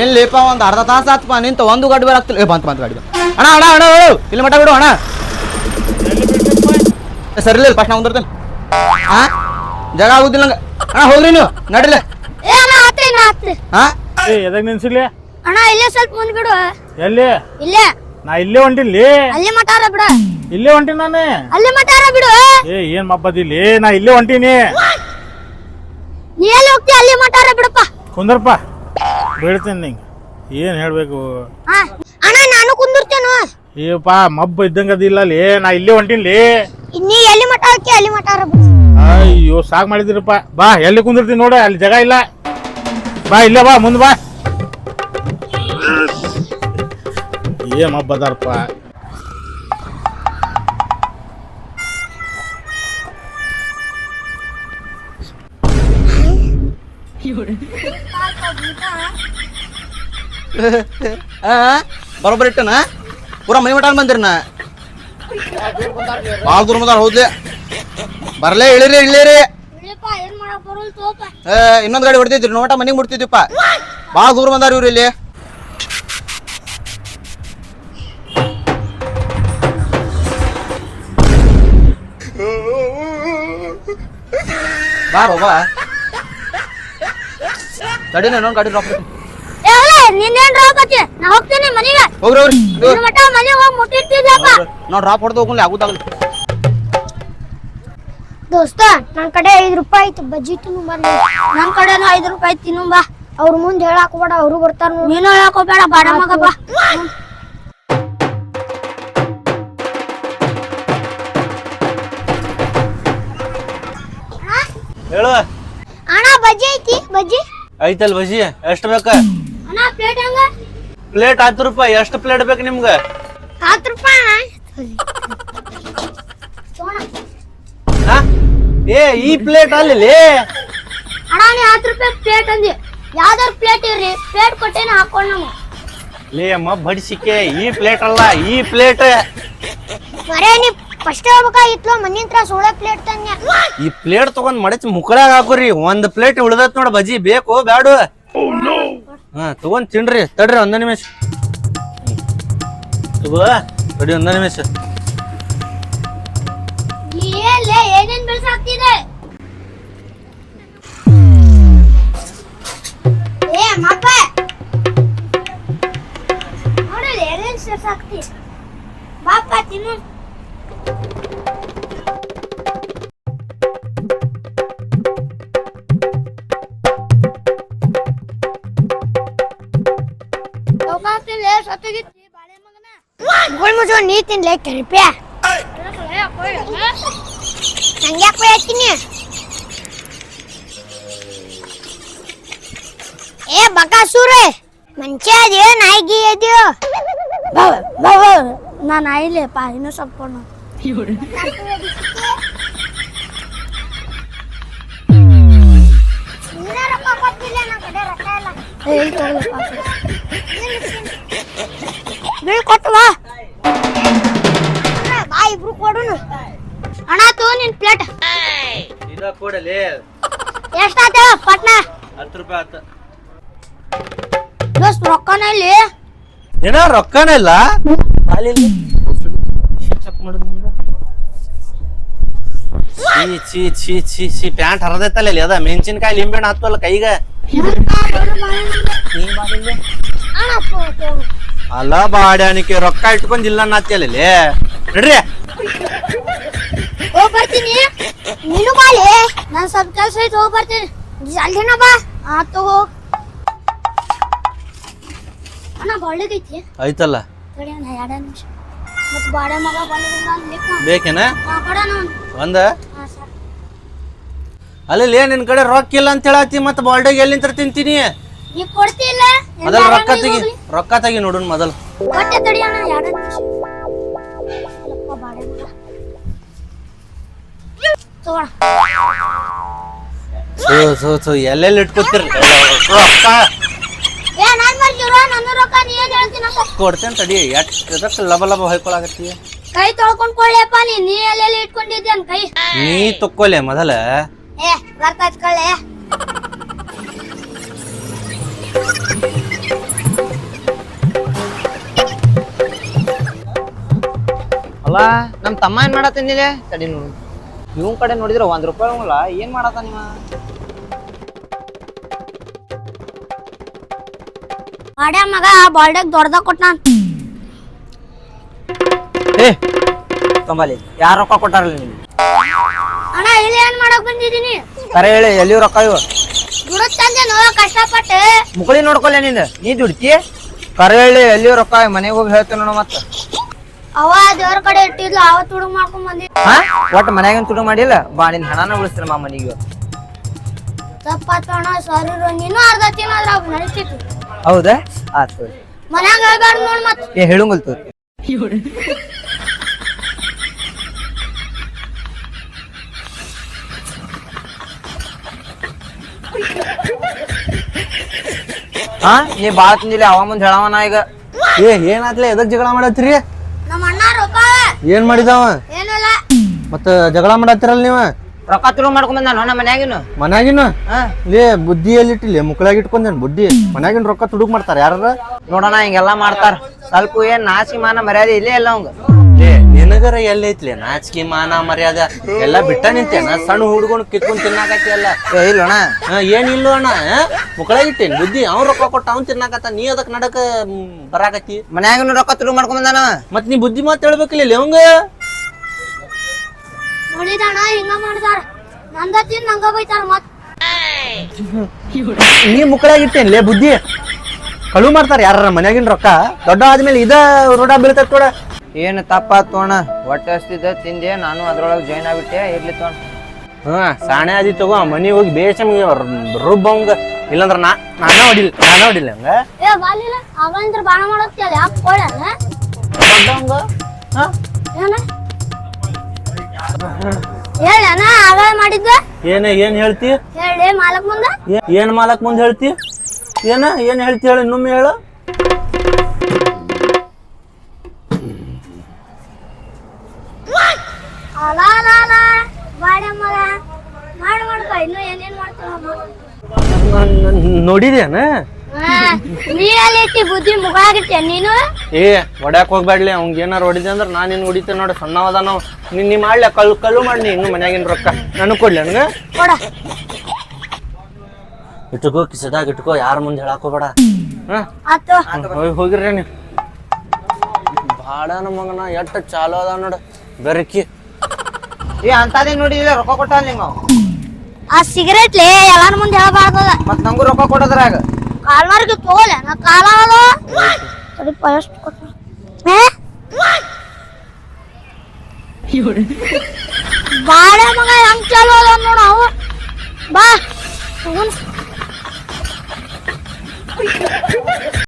ಏನ್ ಲೇಪ ಒಂದು ಅರ್ಧ ತಾಸು ಆತ್ಪ ನಿಂತ ಒಂದು ಗಾಡಿ ಬರಾಕ್ತಿಲ್ಲ. ಏ ಬಂತ ಬಂತ ಗಾಡಿ ಬಂತ. ಅಣ್ಣ ಅಣ್ಣ ಅಣ್ಣ ಇಲ್ಲಿ ಮಟ ಬಿಡು ಅಣ್ಣ. ಏ, ಸರಿ ಇಲ್ಲ ಫಸ್ಟ್ ನಾ ಒಂದಿರ್ತೇನೆ ಹಾ ಜಾಗ ಆಗುದಿಲ್ಲ ನಂಗೆ. ಅಣ್ಣ ಹೋಗ್ರಿ ನೀವು ನಡಿಲೆ ಏ ಅಣ್ಣ ಹತ್ರಿ ನಾ ಹತ್ರಿ ಹಾ ಏ ಎದಾಗ ನಿನ್ಸಿಲ್ಲ ಅಣ್ಣ ಇಲ್ಲೇ ಸ್ವಲ್ಪ ಮುಂದ್ ಬಿಡು. ಎಲ್ಲಿ? ಇಲ್ಲೇ. ನಾ ಇಲ್ಲೇ ಹೊಂಟಿಲ್ಲಿ ಅಲ್ಲಿ ಮಟಾರ ಬಿಡು. ಇಲ್ಲೇ ಹೊಂಟಿನಿ ನಾನು. ಅಲ್ಲಿ ಮಟಾರ ಬಿಡು. ಏ ಏನ್ ಮಬ್ಬದಿಲ್ಲಿ ನಾ ಇಲ್ಲೇ ಹೊಂಟಿನಿ. ನೀ ಎಲ್ಲಿ ಹೋಗ್ತಿ? ಅಲ್ಲಿ ಮಟಾರ ಬಿಡಪ್ಪ. ಕುಂದರ್ಪ. ಬೀಳ್ತೀನಿ ನಿಂಗೆ. ಏನ್ ಹೇಳ್ಬೇಕು? ಅಣ್ಣ ನಾನು ಕುಂದಿರ್ತೇನು. ಏಪ್ಪ ಮಬ್ಬ ಇದ್ದಂಗ ಅದಿಲ್ಲ ಅಲ್ಲಿ. ನಾ ಇಲ್ಲೇ ಹೊಂಟಿನ್ಲಿ. ನೀ ಎಲ್ಲಿ ಮಟ ಹೋಗ್ತಿ ಅಲ್ಲಿ ಬಿಡು. ಅಯ್ಯೋ ಸಾಕ್ ಮಾಡಿದಿರಪ್ಪ ಬಾ ಎಲ್ಲಿ ಕುಂದಿರ್ತೀನಿ ನೋಡ ಅಲ್ಲಿ ಜಾಗ ಇಲ್ಲ. ಬಾ ಇಲ್ಲ ಬಾ ಮುಂದೆ ಬಾ. ಏ ಮಬ್ಬ ಅದಾರಪ್ಪ ಬರೋಬ್ಬರ ಇಟ್ಟನ? ಪೂರ ಮನೆ ಮಟ ಬಂದಿರಿ ನಾ ಭಾಳ ದೂರ ಬಂದಾರ ಹೌದ್ಲಿ. ಬರ್ಲೇ ಇಳಿರಿ ಇಳಿರಿ. ಏ ಇನ್ನೊಂದ್ ಗಾಡಿ ಹೊಡ್ತಿದ್ರಿ ನೋಟ ಮನೆಗೆ ಮುಡ್ತಿದ್ವಿಪ್ಪ ಭಾಳ ದೂರ ಬಂದಾರ ಇವ್ರು ಇಲ್ಲಿ. ಬಾರೋ ಬಾ ತಡಿನ ಇನ್ನೊಂದು ಗಾಡಿ ಡ್ರಾಪ್ ನಿನ್ನೇನ್ ಹೋಗತ್ತಿ ನಾ ಹೋಗ್ತೀನಿ ಮನೆಗೆ. ಹೋಗ್ರಿ ಹೋಗ್ರಿ. ನಿನ್ನ ಮಟ ಮನೆಗೆ ಹೋಗಿ ಮುಟ್ಟಿರ್ತಿದ್ಯಪ್ಪ ನಾವು ಡ್ರಾಪ್ ಹೊಡೆದು ಹೋಗ್ಲಿ ಆಗುದಾಗಲಿ. ದೋಸ್ತ ನನ್ ಕಡೆ ಐದ್ ರೂಪಾಯಿ ಐತಿ ಬಜ್ಜಿ ತಿನ್ನು ಬರ್ಲಿ ಕಡೆ ಕಡೆನೂ ಐದ್ ರೂಪಾಯಿ ತಿನ್ನು ಬಾ. ಅವ್ರ ಮುಂದೆ ಹೇಳಾಕ ಬೇಡ ಅವರು ಬರ್ತಾರ ನೀನು ಹೇಳಾಕ ಬೇಡ ಬಾಡ ಮಗ ಬಾ. ಹೇಳು. ಅಣ್ಣ ಬಜ್ಜಿ ಐತಿ ಬಜ್ಜಿ. ಐತಲ್ ಬಜ್ಜಿ ಎಷ್ಟು ಬೇಕ? ಪ್ಲೇಟ್ ಹಂಗ? ಪ್ಲೇಟ್ ಹತ್ತು ರೂಪಾಯಿ ಎಷ್ಟು ಪ್ಲೇಟ್ ಬೇಕು ನಿಮ್ಗೆ? ಹತ್ತು ರೂಪಾಯಿ ಹಾ? ಏ ಈ ಪ್ಲೇಟ್ ಅಲ್ಲಿ ಅಣ್ಣ ನೀ ಹತ್ತು ರೂಪಾಯಿ ಪ್ಲೇಟ್ ಅಂದಿ. ಯಾವ್ದಾರು ಪ್ಲೇಟ್ ಇರ್ರಿ ಪ್ಲೇಟ್ ಕೊಟ್ಟೇನ ಹಾಕೊಂಡ್ ನಮ್ಗೆ ಲೇ ಅಮ್ಮ ಬಡಿಸಿಕೆ. ಈ ಪ್ಲೇಟ್ ಅಲ್ಲ ಈ ಪ್ಲೇಟ್ ಮರೇ ನೀ ಫಸ್ಟ್ ಹೋಗ್ಬೇಕಾಗಿತ್ತು ಮನೆ ಹತ್ರ ಸೋಳೆ ಪ್ಲೇಟ್ ತಂದ್ಯ? ಈ ಪ್ಲೇಟ್ ತಗೊಂಡ್ ಮಡಚಿ ಮುಕ್ಕಳಾಗ ಹಾಕೋರಿ. ಒಂದ್ ಪ್ಲೇಟ್ ಉಳ್ದತ್ ನೋಡ ಬಜಿ ಬೇಕು ಬ್ಯಾಡು. ಹಾ ತಗೊಂಡ್ ತಿನ್ರಿ ತಡ್ರಿ ಒಂದ ನಿಮಿಷ. ತಗೋ ತಡಿ ಒಂದ ನಿಮಿಷ. ಏನೇನ್ ಏ ಬಾಪ ತಿನ್ನು. ನೀ ತಿನ್ಲೆ ಕರಿಪ್ಯಾ ನಂಗ್ಯಾಕ್ ಬೈತೀನಿ ಏ ಬಕಾಸೂರೆ ಮಂಚೆ ಅದ್ಯೋ ನಾಯಿಗೆ ಅದ್ಯೋ? ನಾ ನಾಯಿಲೇಪ ಇನ್ನೂ ಸ್ವಲ್ಪ. ಏ, ಇಲ್ಲಿ ಕೊಟ್ಟು ಬಾ. ಇಬ್ರು ಕೊಡುನು. ಅಣ್ಣ ತೋ ನಿನ್ ಪ್ಲೇಟ್ ಇದ ಕೊಡಲಿ. ಎಷ್ಟಾತ ಪಟ್ನ? ಹತ್ತು ರೂಪಾಯಿ ಆತ. ದೋಸ್ತ್ ರೊಕ್ಕನ ಇಲ್ಲಿ. ಏನ ರೊಕ್ಕನ ಇಲ್ಲ? ಪ್ಯಾಂಟ್ ಹರದೈತಲ್ಲ ಇಲ್ಲಿ. ಅದ ಮೆಣಸಿನ್ಕಾಯಿ ಲಿಂಬೆಣ್ಣ ಹತ್ತಲ್ಲ ಕೈಗ. ಅಣ್ಣ ತಗೋ, ತಗೋ. ಅಲ್ಲ ಬಾಡ್ಯಾಣಿಕೆ ರೊಕ್ಕ ಇಟ್ಕೊಂಡಿಲ್ಲ ನಾತ್ಯಲ್ಲಿ ನಡ್ರಿ. ಹೋಗ್ ಬರ್ತೀನಿ. ನೀನು ಬಾಲೆ ನಾನ್ ಸ್ವಲ್ಪ ಕೆಲ್ಸ ಐತಿ ಹೋಗ್ ಬರ್ತೀನಿ. ಜಲ್ದಿನ ಬಾ. ಆ ತಗೋ. ಅಣ್ಣ ಬಾಳ್ಳಿಗೈತಿ ಐತಲ್ಲ. ತಡಿ ಅಣ್ಣ ಎರಡ ನಿಮಿಷ. ಮತ್ ಬಾಡೆ ಮಗ ಬಂದಿದ್ದ ಲಿಕ್ಕ ಬೇಕೇನ? ಕೊಡೋಣ ಒಂದ? ಹಾ ಸರ್. ಅಲ್ಲಿ ನಿನ್ ಕಡೆ ರೊಕ್ಕ ಇಲ್ಲ ಅಂತ ಹೇಳತ್ತಿ ಮತ್ತೆ ಬಾಲ್ಡಾಗ ಎಲ್ಲಿಂತ ತಿಂತೀನಿ? ನೀ ಕೊಡ್ತಿಲ್ಲ ಮೊದಲ್ ರೊಕ್ಕ ತೆಗಿ ರೊಕ್ಕ ತೆಗಿ ನೋಡೋಣ ಮೊದಲು. ಕೊಟ್ಟೆ ತಡಿ ಅಣ್ಣ ನಿಮಿಷ ಸೋ ಸೋ ಥು, ಎಲ್ಲೆಲ್ಲಿ ಇಟ್ಕೊತಿರ್? ರೊಕ್ಕ. ಏ ನಾನ್ ಮಾಡ್ತೀರೋ ನನ್ನ ರೊಕ್ಕ ನೀ ಏನ್ ಹೇಳ್ತೀನಪ್ಪ? ಕೊಡ್ತೇನೆ ತಡಿ ಎಟ್ ಇದಕ್ಕೆ ಲಬ ಲಬ ಹೊಯ್ಕೊಳಕತ್ತಿ? ಕೈ ತೊಳ್ಕೊಂಡ್ ಕೊಳ್ಳೆಪ್ಪ ನೀ ನೀ ಎಲ್ಲೆಲ್ಲಿ ಇಟ್ಕೊಂಡಿದ್ದೆ ಕೈ? ನೀ ತಕ್ಕೊಲೆ ಮೊದಲ. ಏ ಬರ್ತಾಯ್ತ್ ಕಳ್ಳೆ. ಅಲ್ಲ ನಮ್ಮ ತಮ್ಮ ಏನ್ ಮಾಡತ್ತಂದಿಲೆ ತಡಿ ನೋಡಿ. ಇವನ್ ಕಡೆ ನೋಡಿದ್ರೆ ಒಂದ್ ರೂಪಾಯಿ ಹೋಗಲ್ಲ ಏನ್ ಮಾಡತ್ತ ನಿಮ್ಮ ಮಾಡ್ಯ ಮಗ ಬಾಲ್ಡಾಗ ದೊಡ್ಡದಾಗ ಕೊಟ್ಟಾನ ಏ ತಂಬಲಿ ಯಾರ ರೊಕ್ಕ ಕೊಟ್ಟಾರಲ್ಲ ನಿಮ್ಗೆ? ಅಣ್ಣ ಇಲ್ಲಿ ಏನ್ ಮಾಡಕ್ ಬಂದಿದೀನಿ ಕರೆ ಹೇಳಿ ಎಲ್ಲಿ ರೊಕ್ಕ ಇವ? ತಂದೆ ನೋ ಕಷ್ಟಪಟ್ಟು. ಮುಕಳಿ ನೋಡ್ಕೊಲ್ಲ ನೀನು ನೀ ದುಡ್ತಿ ಕರೆ ಹೇಳಿ ಎಲ್ಲಿ ರೊಕ್ಕ ಮನೆಗೆ ಹೋಗಿ ಹೇಳ್ತೇನೆ ನೋಡು ಮತ್ತ. ಅವ ದೇವ್ರ ಕಡೆ ಇಟ್ಟಿದ್ಲು ಅವ ಹುಡುಗ ಮಾಡ್ಕೊಂಡ್ ಬಂದಿ ಹಾ? ಒಟ್ಟು ಮನ್ಯಾಗ ತುಡು ಮಾಡಿಲ್ಲ? ಬಾ ನಿನ್ ಹಣನ ಉಳಿಸ್ತಾರ ಮಾ ಮನೆಗೆ ಇವತ್ತು. ತಪ್ಪಾತು ಅಣ್ಣ ಸಾರಿ ನೀನು ಅರ್ಧ ತಿನ್ನೋದ್ರ ಅವ್ ನಡೀತಿತ್ತು ಹೌದಾ? ಆತು ಮನ್ಯಾಗ ಹೇಳ್ಬಾರ್ದು ನೋಡ್ ಮತ್. ಏ ಹೇಳುಂಗಲ್ತು ಹಾ ನೀ ಬಾಳ ತಿಂದಿಲ್ಲ ಅವ ಮುಂದ್ ಹೇಳವನ ಈಗ. ಏ ಏನಾತ್ಲೆ ಎದಕ್ ಜಗಳ ರೊಕ್ಕ ಏನ್ ಮಾಡಿದಾವ ಏನಲ್ಲ ಮತ್ತ ಜಗಳ ಮಾಡತ್ತಿರಲ್ಲ ನೀವ? ರೊಕ್ಕ ತುಳು ಮಾಡ್ಕೊಂಡ್ ಬಂದ ನಮ್ಮ ಮನ್ಯಾಗಿನ? ಲೇ ಬುದ್ಧಿ ಎಲ್ಲಿಟ್ಟಿಲ್ಲ ಮುಕ್ಳಾಗಿ ಇಟ್ಕೊಂಡೇನ್ ಬುದ್ಧಿ? ಮನ್ಯಾಗಿನ ರೊಕ್ಕ ತುಡುಕ್ ಮಾಡ್ತಾರ ಯಾರ ನೋಡೋಣ ಹಿಂಗೆಲ್ಲ ಮಾಡ್ತಾರ. ಸ್ವಲ್ಪ ಏನ್ ನಾಸಿ ಮಾನ ಮರ್ಯಾದೆ ಇಲ್ಲೇ ಇಲ್ಲ ಅವಂಗ. ನಿನಗರ ಎಲ್ಲೈತ್ಲೆ? ನಾಚಿಕೆ ಮಾನ ಮರ್ಯಾದ ಎಲ್ಲ ಬಿಟ್ಟ ನಿಂತೇನ ಸಣ್ಣ ಹುಡುಗನ್ ಕಿತ್ಕೊಂಡ್ ತಿನ್ನಾಕತ್ತಿ ಅಲ್ಲ ಇಲ್ಲ ಅಣ್ಣ. ಹಾ, ಏನಿಲ್ಲ ಅಣ್ಣ ಮುಕ್ಕಳಾಗ ಇಟ್ಟೇನ್ ಬುದ್ಧಿ. ಅವ್ನ್ ರೊಕ್ಕ ಕೊಟ್ಟ ಅವ್ನ್ ತಿನ್ನಾಕತ್ತ. ನೀ ಅದಕ್ ನಡಕ ಮ್, ಬರಾಕತ್ತಿ? ಮನ್ಯಾಗಿನ ರೊಕ್ಕ ತುಳು ಮಾಡ್ಕೊಂಡ್ ಬಂದಾನ? ಮತ್ ನೀ ಬುದ್ಧಿ ಮಾತ್ ಹೇಳ್ಬೇಕಿಲ್ಲ ಅವಂಗ? ನೋಡಿದಣ್ಣ ಹಿಂಗ ಮಾಡ್ತಾರ ನಂದ ತಿನ್ ನಂಗ ಬೈತಾರ ಮತ್. ನೀ ಮುಕ್ಕಳಾಗ ಇಟ್ಟೇನ್ ಲೇ ಬುದ್ಧಿ. ಕಳು ಮಾಡ್ತಾರ ಯಾರ ಮನ್ಯಾಗಿನ ರೊಕ್ಕ. ದೊಡ್ಡ ಆದ್ಮೇಲೆ ಇದ ರೋಡ ಬೀಳ್ತೈತಿ ನೋಡ. ಏನು ತಪ್ಪ ತೋಣ ಹೊಟ್ಟೆ ಹಸ್ತಿದ್ದ ತಿಂದೆ ನಾನು ಅದ್ರೊಳಗೆ ಜಾಯ್ನ್ ಆಗ್ಬಿಟ್ಟೆ. ಇರ್ಲಿ ತೋಣ ಹಾ ಸಾಣೆ ಆದಿ ತಗೋ ಮನಿ ಹೋಗಿ ಬೇಷಮ್ ರುಬ್ಬಂಗ ಇಲ್ಲಂದ್ರ ನಾ ನಾನ ಹೊಡಿಲ್ ನಾನ ಹೊಡಿಲ್ಲ ಹಂಗ? ಏ ಬಾಲಿಲ್ಲ ಅವಂದ್ರ ಬಾಣ ಯಾಕ ದೊಡ್ಡವಂಗ ಹಾ? ಏನ? ಹೇಳಣ ಅವ ಮಾಡಿದ್ದ? ಏನ ಏನ್ ಹೇಳ್ತಿ? ಹೇಳಿ ಮಾಲಕ್ ಮುಂದ? ಮುಂದೆ ಏನ್ ಮಾಲಕ್ ಮುಂದ್ ಹೇಳ್ತಿ? ಏನ ಏನ್ ಹೇಳ್ತಿ ಹೇಳಿ ಇನ್ನೊಮ್ಮೆ ಹೇಳು. ನೋಡಿದೇನ ಬುದ್ಧಿ ನೀನು? ಏ ಹೊಡ್ಯಾಕ್ ಹೋಗ್ಬೇಡ್ಲಿ ಅವ್ಗ ಏನಾರ ಹೊಡಿದೆ ಅಂದ್ರ ನಾನ್ ನಿನ್ ಹೊಡಿತೇನೆ ನೋಡಿ ಸಣ್ಣವದ ನಾವು ನಿನ್ ನೀ ಮಾಡ್ಲಿ ಕಲ್ಲು ಕಲ್ಲು ಮಾಡಿ ಇನ್ನು ಮನ್ಯಾಗಿನ ರೊಕ್ಕ. ನನಗ್ ಕೊಡ್ಲಿ ನನ್ಗ? ಕೊಡ. ಇಟ್ಕೋ ಕಿಸದಾಗ ಇಟ್ಕೋ ಯಾರ ಮುಂದೆ ಹೇಳಾಕೋಬೇಡ ಹೋಗ್ಬೇಡ. ಆತು. ಹೋಗಿರ್ರಿ ನೀವು. ಬಾಡ ನಮ್ಮ ಮಗನ ಎಟ್ಟ ಚಾಲು ಅದ ನೋಡ. ಬೆರಕಿ. ಏ ಅಂತದೇ ನೋಡಿ ರೊಕ್ಕ ಕೊಟ್ಟ ನಿಂಗ ಆ ಸಿಗರೇಟ್ ಲೇ ಎಲ್ಲಾರ ಮುಂದೆ ಹೇಳಬಾರ್ದದ ಮತ್ ನಂಗೂ ರೊಕ್ಕ ಕೊಡೋದ್ರಾಗ. ಕಾಲ್ಮಾರ್ಗೆ ತೋಲ ನಾ ಕಾಲ ಅದ. ಎಷ್ಟು ಕೊಟ್ಟ ಬಾಳೆ ಮಗ ಹೆಂಗ್ ಚಾಲು ಅದ ನೋಡ ಅವ. ಬಾ.